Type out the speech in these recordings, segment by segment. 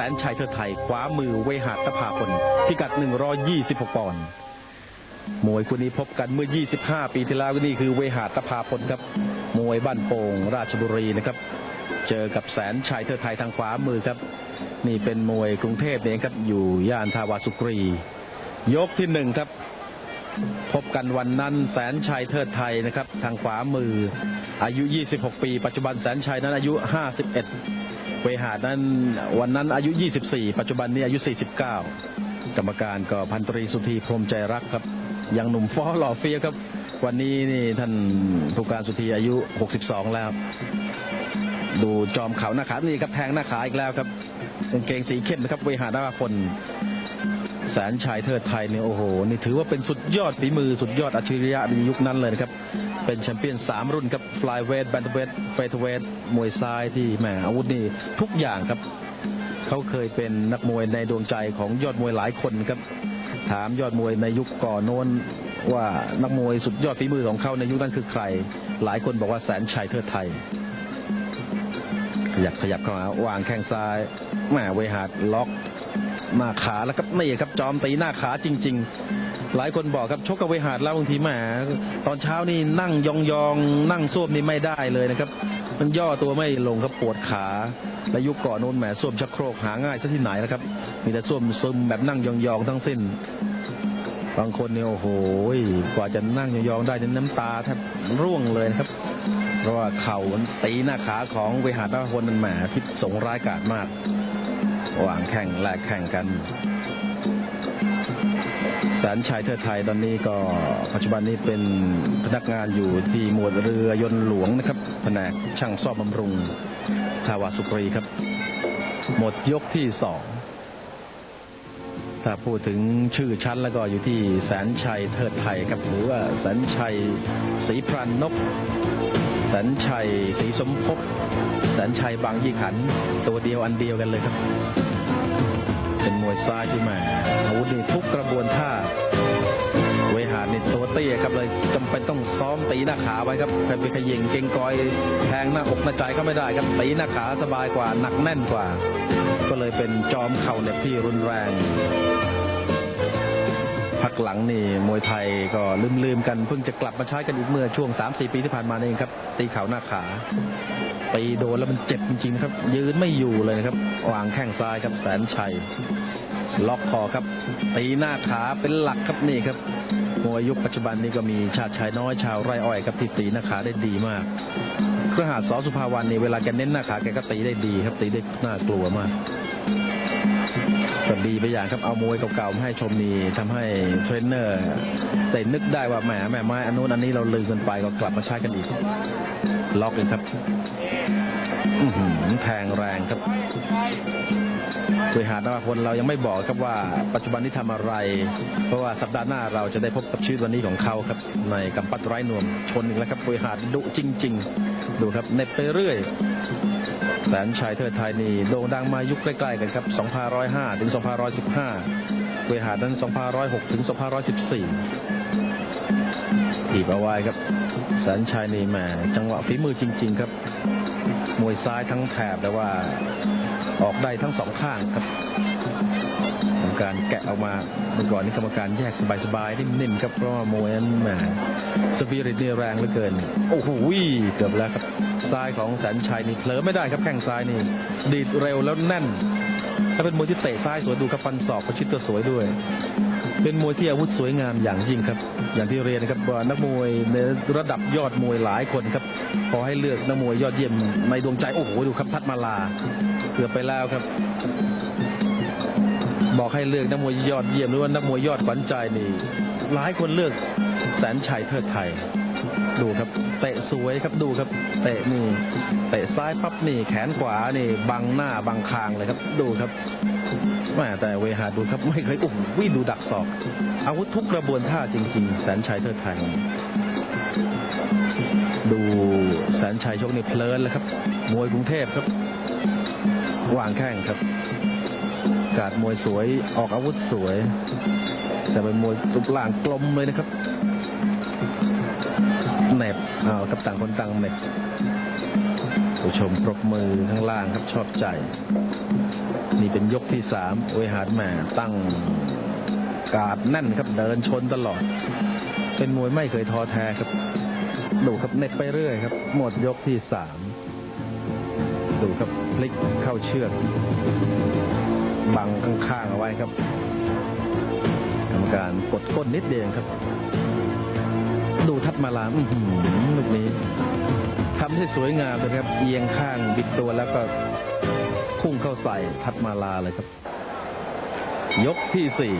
แสนชัยเทิดไทยขวามือเวหาตภาพลพิกัด 126 ปอนด์มวยคู่นี้พบกันเมื่อ 25 ปีที่แล้วนี่คือเวหาตภาพลครับ มวยบ้านโป่งราชบุรีนะครับ เจอกับแสนชัยเทิดไทยทางขวามือครับ นี่เป็นมวยกรุงเทพเองครับอยู่ย่านทาวาสุกรี ยกที่หนึ่งครับ พบกันวันนั้นแสนชัยเทิดไทยนะครับ ทางขวามืออายุ 26 ปี ปัจจุบันแสนชัยนั้นอายุ 51 เวหาดนั้นวันนั้นอายุ 24 ปัจจุบันนี้อายุ 49 กรรมการก็พันตรีสุธีพรมใจรักครับ ยังหนุ่มฟ้อหล่อเฟียครับ วันนี้นี่ท่านผู้การสุธีอายุ 62 แล้ว ดูจอมเขาหน้าขานี่ครับแทงหน้าขาอีกแล้วครับกางเกงสีเข้มนะครับเวหาดาพล แสนชัยเทิดไทยเนี่ยโอ้โหนี่ถือว่าเป็นสุดยอดฝีมือสุดยอดอัจฉริยะในยุคนั้นเลยนะครับ เป็นแชมเปี้ยน 3 รุ่นครับฟลายเวทแบนเวทเฟเธเวทมวยซ้ายที่แหมอาวุธนี่ทุกอย่างครับ เขาเคยเป็นนักมวยในดวงใจของยอดมวยหลายคนครับถามยอดมวยในยุคก่อนโน้นว่านักมวยสุดยอดฝีมือของเขาในยุคนั้นคือใคร หลายคนบอกว่าแสนชัยเทิดไทย ขยับขยับเข้ามาวางแข้งซ้ายแหมเวหาดล็อก หน้าขาแล้วครับนี่ครับจอมตีหน้าขาจริง ๆ หลายคนบอกครับชกกับเวหาดแล้วบางทีแหมตอนเช้านี่นั่งยองๆนั่งส้วมนี่ไม่ได้เลยนะครับ มันย่อตัวไม่ลงครับปวดขาและยุคก่อนโน้นแหมส้วมชักโครกหาง่ายซะที่ไหนนะครับ มีแต่ส้วมซึมแบบนั่งยองๆทั้งสิ้น บางคนเนี่ยโอ้โหกว่าจะนั่งยองๆได้น้ำตาแทบร่วงเลยนะครับเพราะว่าเข่าตีหน้าขาของเวหาดาพลนันแหมพิษสงร้ายกาจมาก วางแข่งแลกแข่งกันแสนชัยเทิดไทยตอนนี้ก็ปัจจุบันนี้เป็นพนักงานอยู่ที่หมวดเรือยนต์หลวงนะครับแผนกช่างซ่อมบำรุงทาวาสุกรีครับ หมดยกที่สองถ้าพูดถึงชื่อชั้นแล้วก็อยู่ที่แสนชัยเทิดไทยครับหรือว่าแสนชัยศรีพรันนกแสนชัยศรีสมภพแสนชัยบางยี่ขัน ตัวเดียวอันเดียวกันเลยครับ เป็นมวยซ้ายที่แหมอาวุธนี่ทุกกระบวนท่า เวหานี่ตัวเตี้ยครับเลยจำเป็นต้องซ้อมตีหน้าขาไว้ครับแผ่นไปขยิงเก่งกอยแทงหน้าอกหน้าใจก็ไม่ได้ครับตีหน้าขาสบายกว่าหนักแน่นกว่า ก็เลยเป็นจอมเข่าเหน็บที่รุนแรง พักหลังนี่มวยไทยก็ลืมๆกันเพิ่งจะกลับมาใช้กันอีกเมื่อช่วง 3-4 ปีที่ผ่านมานี่เองครับ ตีเข่าหน้าขาตีโดนแล้วมันเจ็บจริงๆครับ ยืนไม่อยู่เลยนะครับวางแข้งซ้ายครับแสนชัย ล็อกคอครับ ตีหน้าขาเป็นหลักครับนี่ครับมวยยุคปัจจุบันนี้ก็มีชาติชายน้อยชาวไร่อ้อยครับที่ตีหน้าขาได้ดีมากเครือหาสอสุภาวันนี่เวลาแกเน้นหน้าขาแกก็ตีได้ดีครับตีได้น่ากลัวมาก ก็ดีไปอย่างครับเอามวยเก่าๆมาให้ชมนี่ทำให้เทรนเนอร์แต่นึกได้ว่าแหมแหมไม้อันนู้นอันนี้เราลืมกันไปก็กลับมาใช้กันอีก ล็อกเลยครับอื้อหือแทงแรงครับบริหารนวพลเรายังไม่บอกครับว่าปัจจุบันนี้ทำอะไร เพราะว่าสัปดาห์หน้าเราจะได้พบกับชีวิตวันนี้ของเขาครับ ในกำปั้นไร้นวมชนอีกแล้วครับบริหารดุจริง ๆ ดูครับเน็ตไปเรื่อย แสนชัยเทิดไทยนี่โด่งดังมายุคใกล้ๆกันครับ2505 ถึง 2515 เวหานั้น 2506 ถึง 2514ถีบเอาไว้ครับ แสนชัยนี่แหมจังหวะฝีมือจริง ๆ ครับ มวยซ้ายทั้งแถบแต่ว่าออกได้ทั้งสองข้างครับ การแกะออกมาเมื่อก่อนนี้กรรมการแยกสบายๆนิ่มๆครับเพราะว่ามวยนั้นแหมสปิริตนี่แรงเหลือเกิน โอ้โหเกือบแล้วครับซ้ายของแสนชัยนี่เผลอไม่ได้ครับแข้งซ้ายนี่ดีดเร็วแล้วแน่นถ้าเป็นมวยที่เตะซ้ายสวยดูครับฟันศอกประชิดก็สวยด้วย เป็นมวยที่อาวุธสวยงามอย่างยิ่งครับ อย่างที่เรียนนะครับว่านักมวยในระดับยอดมวยหลายคนครับพอให้เลือกนักมวยยอดเยี่ยมในดวงใจโอ้โหดูครับทัดมาลาเกือบไปแล้วครับ บอกให้เลือกนักมวยยอดเยี่ยมหรือว่านักมวยยอดขวัญใจนี่หลายคนเลือกแสนชัยเทิดไทย ดูครับเตะสวยครับดูครับเตะนี่เตะซ้ายปั๊บนี่แขนขวานี่บังหน้าบังคางเลยครับดูครับแม่แต่เวหาดูครับไม่เคยโอ้โหดูดักศอก อาวุธทุกกระบวนท่าจริง ๆ แสนชัยเทิดไทย ดูแสนชัยชกนี่เพลินเลยครับ มวยกรุงเทพครับวางแข้งครับ การมวยสวยออกอาวุธสวย แต่เป็นมวยรูปร่างกลมเลยนะครับเหนบเอาครับต่างคนต่างเหน็บผู้ชมปรบมือข้างล่างครับชอบใจ นี่เป็นยกที่สามเวหาดแม่ตั้งการดแน่นครับเดินชนตลอด เป็นมวยไม่เคยท้อแท้ครับดูครับเน็ตไปเรื่อยครับ หมดยกที่สามดูครับพลิกเข้าเชือก บังข้างๆเอาไว้ครับ กรรมการกดก้นนิดเดียวครับ ดูทัดมาลามอื้อหือลูกนี้ทำให้สวยงามเลยครับเอียงข้างบิดตัวแล้วก็พุ่งเข้าใส่ทัดมาลาเลยครับ ยกที่สี่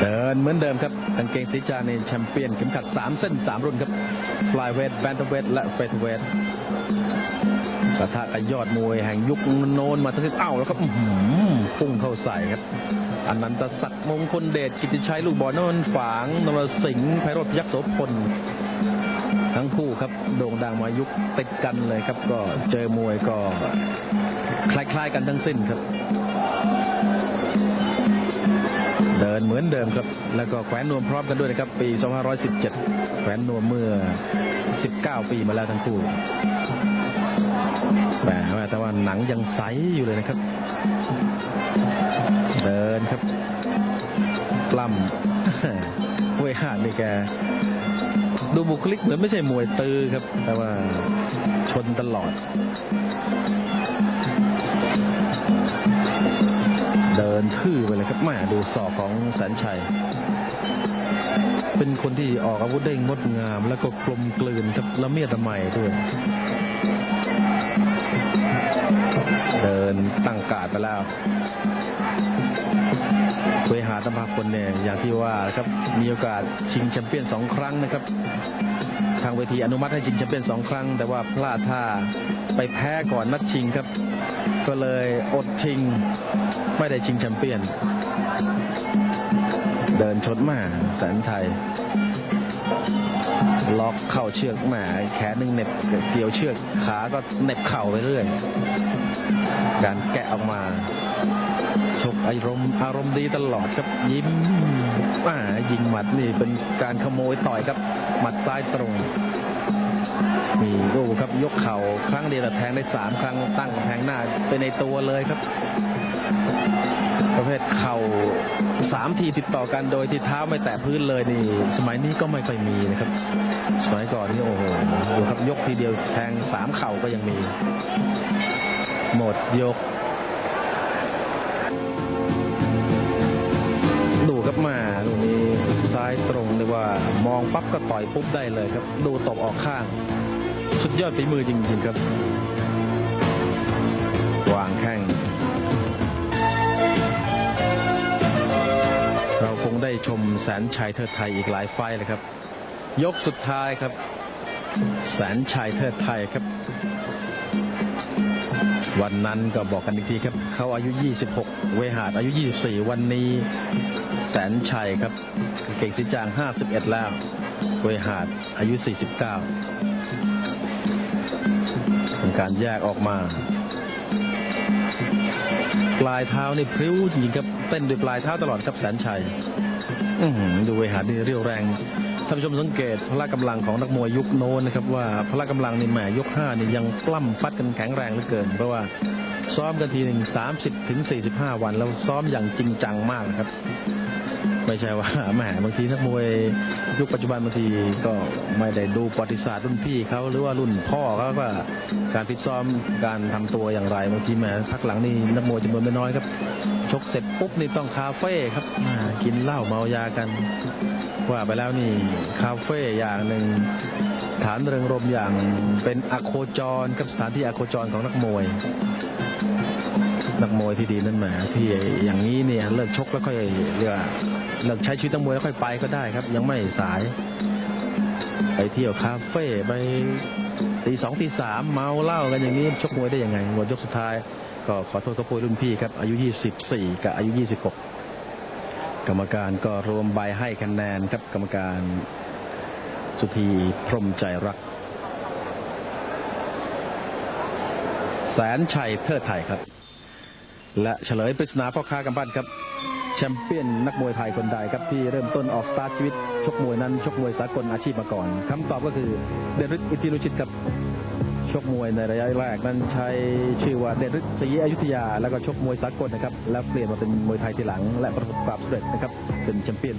เดินเหมือนเดิมครับกางเกงสีจาในแชมเปี้ยนเข็มขัด 3 เส้น 3 รุ่นครับฟลายเวทแบนเทเวทและเฟเธเวท ปะทะกับยอดมวยแห่งยุคโนนมาทั้งสิ้นเอ้าแล้วครับอื้อหือพุ่งเข้าใส่ครับอันันตศักดิ์มงคลเดชกิติชัยลูกบอลนนฝางนรสิงห์ไพโรธพยักษ์โสพลทั้งคู่ครับโด่งดังมายุคติดกันเลยครับ ก็เจอมวยก็คล้ายๆกันทั้งสิ้นครับ เดินเหมือนเดิมครับ แล้วก็แขวนนวมพร้อมกันด้วยนะครับ ปี 2517 แขวนนวมเมื่อ 19 ปีมาแล้วทั้งคู่ แหมแต่ว่าหนังยังใสอยู่เลยนะครับ เดินครับปล้ำเวยหาดนี่แกดูบุคลิกเหมือนไม่ใช่มวยตือครับ แต่ว่าชนตลอด เดินทื่อไปเลยครับแม่ดูศอกของแสนชัย เป็นคนที่ออกอาวุธได้งดงาม แล้วก็กลมกลืนครับละเมียดละไมด้วย นตั้งการดไปแล้วเวหาตภาคนเนี่ยอย่างที่ว่าครับมีโอกาสชิงแชมเปี้ยนสองครั้งนะครับ ทางเวทีอนุมัติให้ชิงแชมเปี้ยนสองครั้ง แต่ว่าพลาดท่าไปแพ้ก่อนนัดชิงครับ ก็เลยอดชิงไม่ได้ชิงแชมเปี้ยน เดินชนมาแสนไทยล็อกเข้าเชือกแหมาแขนหนึ่งเหน็บเกี่ยวเชือกขาก็เหน็บเข่าไปเรื่อย การแกะออกมาชกอารมณ์อารมณ์ดีตลอดครับยิ้มอ่ายิงหมัดนี่เป็นการขโมยต่อยครับหมัดซ้ายตรง มีลูกครับยกเข่าครั้งเดียวแต่แทงได้สามครั้งตั้งแพงหน้าไปในตัวเลยครับ ประเภทเข่าสามทีติดต่อกันโดยที่เท้าไม่แตะพื้นเลยนี่ สมัยนี้ก็ไม่ค่อยมีนะครับ สมัยก่อนนี่โอ้โหดูครับยกทีเดียวแทงสามเข่าก็ยังมี หมดยก ดูครับมาลูกนี้ซ้ายตรงเลยว่ามองปั๊บก็ต่อยปุ๊บได้เลยครับ ดูตบออกข้าง สุดยอดฝีมือจริง ๆครับ วางแข้งเราคงได้ชมแสนชัยเทิดไทยอีกหลายไฟเลยครับ ยกสุดท้ายครับ แสนชัยเทิดไทยครับ วันนั้นก็บอกกันอีกทีครับ เขาอายุ 26 เวหาดอายุ 24 วันนี้ แสนชัยครับ เก่งสิจาง 51 แล้ว เวหาดอายุ 49เป็นการแยกออกมา ปลายเท้านี่พริ้วจริงครับ เต้นด้วยปลายเท้าตลอดครับแสนชัยดูเวหาดนี่เรียวแรง ท่านผู้ชมสังเกตพละกำลังของนักมวยยุคโน้นนะครับว่าพละกำลังในแหมยก5นี่ยังปล้ำฟัดกันแข็งแรงเหลือเกิน เพราะว่าซ้อมกันทีหนึ่ง30ถึง45วัน แล้วซ้อมอย่างจริงจังมากนะครับ ไม่ใช่ว่าแหมบางทีนักมวยยุคปัจจุบันบางทีก็ไม่ได้ดูประวัติศาสตร์รุ่นพี่เขาหรือว่ารุ่นพ่อเขาว่าการฟิตซ้อมการทำตัวอย่างไรบางทีแหมพักหลังนี่นักมวยจำนวนไม่น้อยครับชกเสร็จปุ๊บนี่ต้องคาเฟ่ครับกินเหล้าเมายากัน ว่าไปแล้วนี่คาเฟ่อย่างหนึ่งสถานเริงรมย์อย่างเป็นอโคจรกับสถานที่อโคจรของนักมวย นักมวยที่ดีนั่นแหมที่อย่างนี้เนี่ยเลิกชกแล้วค่อยเรียกว่าเลิกใช้ชีวิตนักมวยแล้วค่อยไปก็ได้ครับ ยังไม่สาย ไปเที่ยวคาเฟ่ไปตีสองตีสามเมาเหล้ากันอย่างนี้ชกมวยได้ยังไงหมดยกสุดท้าย ก็ขอโทษกับปุยรุ่นพี่ครับอายุ 24 กับอายุ 26 กรรมการก็รวมใบให้คะแนนครับกรรมการสุธีพรมใจรัก แสนชัยเทิดไทยครับ และเฉลยปริศนาพ่อค้ากำปั้นครับแชมเปี้ยนนักมวยไทยคนใดครับที่เริ่มต้นออกสตาร์ทชีวิตชกมวยนั้นชกมวยสากลอาชีพมาก่อนคำตอบก็คือเดริกอิทธิรุชิตครับ ชกมวยในระยะแรกนั้นใช้ชื่อว่าเดริกศรีอยุธยา แล้วก็ชกมวยสากลนะครับ แล้วเปลี่ยนมาเป็นมวยไทยทีหลัง และประสบความสำเร็จนะครับ เป็นแชมเปี้ยน